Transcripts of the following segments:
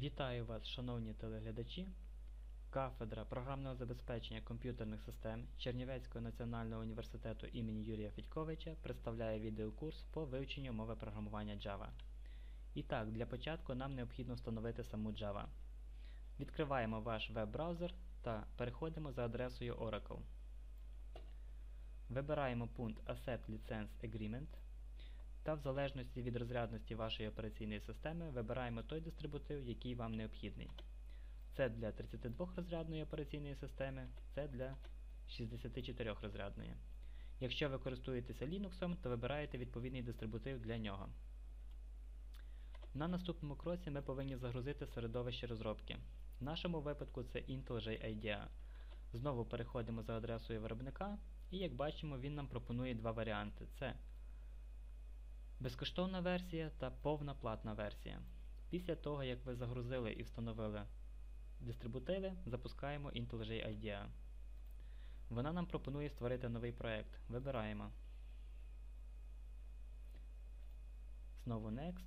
Вітаю вас, шановні телеглядачі. Кафедра програмного забезпечення комп'ютерних систем Чернівецького національного університету імені Юрія Федьковича представляє відеокурс по вивченню мови програмування Java. І так, для початку нам необхідно встановити саму Java. Відкриваємо ваш веб-браузер та переходимо за адресою Oracle. Вибираємо пункт Accept License Agreement та в залежності від розрядності вашої операційної системи вибираємо той дистрибутив, який вам необхідний. Це для 32-розрядної операційної системи, це для 64-розрядної. Якщо ви користуєтеся Linux, то вибираєте відповідний дистрибутив для нього. На наступному кроці ми повинні загрузити середовище розробки. В нашому випадку це IntelliJ IDEA. Знову переходимо за адресою виробника, і як бачимо, він нам пропонує два варіанти. Це безкоштовна версія та повна платна версія. Після того, як ви загрузили і встановили дистрибутиви, запускаємо IntelliJ IDEA. Вона нам пропонує створити новий проект. Вибираємо. Знову Next.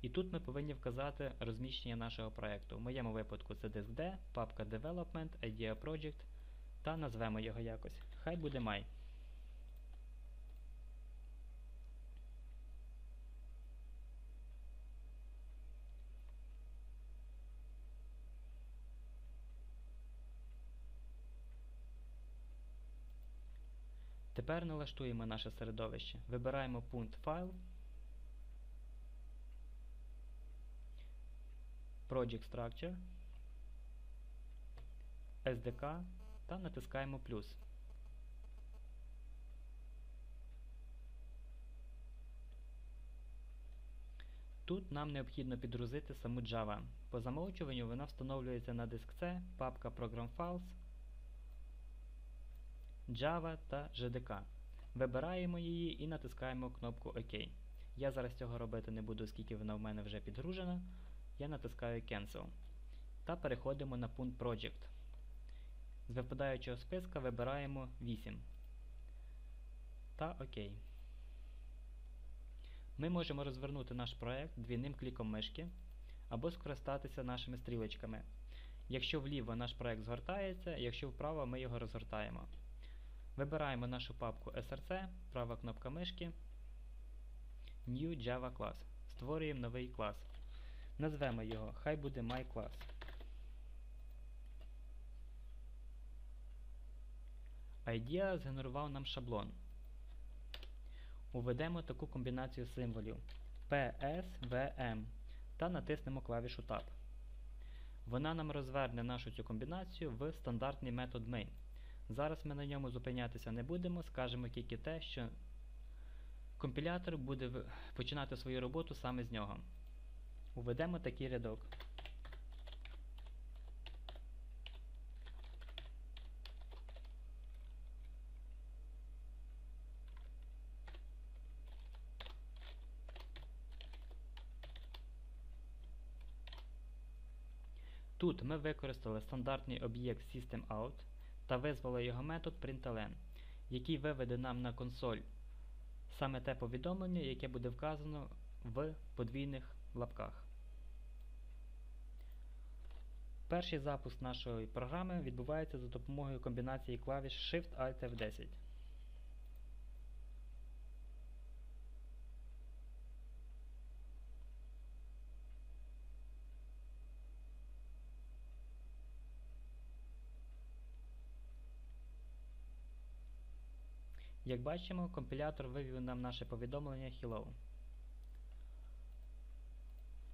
І тут ми повинні вказати розміщення нашого проекту. В моєму випадку це диск D, папка Development, IDEA Project та назвемо його якось. Хай буде My. Тепер налаштуємо наше середовище. Вибираємо пункт Файл, Project Structure, SDK та натискаємо плюс. Тут нам необхідно підгрузити саму Java. По замовчуванню вона встановлюється на диск C, папка Program Files, Java та JDK. Вибираємо її і натискаємо кнопку ОК. Я зараз цього робити не буду, оскільки вона в мене вже підгружена. Я натискаю Cancel. Та переходимо на пункт Project. З випадаючого списка вибираємо 8. Та ОК. Ми можемо розвернути наш проект двійним кліком мишки або скористатися нашими стрілочками. Якщо вліво наш проект згортається, якщо вправо ми його розгортаємо. Вибираємо нашу папку SRC, права кнопка мишки, New Java Class. Створюємо новий клас. Назвемо його, хай буде MyClass. IDEA згенерував нам шаблон. Уведемо таку комбінацію символів PSVM та натиснемо клавішу Tab. Вона нам розверне нашу цю комбінацію в стандартний метод main. Зараз ми на ньому зупинятися не будемо, скажемо тільки те, що компілятор буде починати свою роботу саме з нього. Уведемо такий рядок. Тут ми використали стандартний об'єкт SystemOut та визвала його метод println, який виведе нам на консоль саме те повідомлення, яке буде вказано в подвійних лапках. Перший запуск нашої програми відбувається за допомогою комбінації клавіш Shift-Alt F10. Як бачимо, компілятор вивів нам наше повідомлення Hello.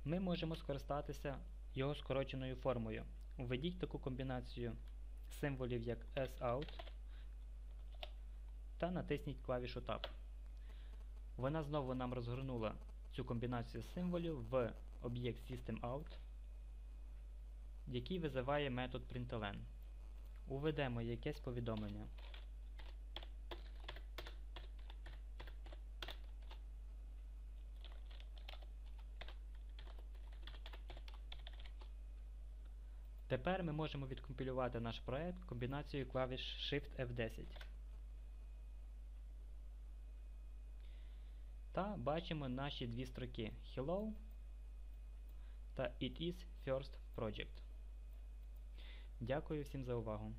Ми можемо скористатися його скороченою формою. Введіть таку комбінацію символів, як SOUT та натисніть клавішу Tab. Вона знову нам розгорнула цю комбінацію символів в об'єкт SystemOut, який визиває метод println. Уведемо якесь повідомлення. Тепер ми можемо відкомпілювати наш проект комбінацією клавіш Shift F10. Та бачимо наші дві строки Hello та It is First Project. Дякую всім за увагу.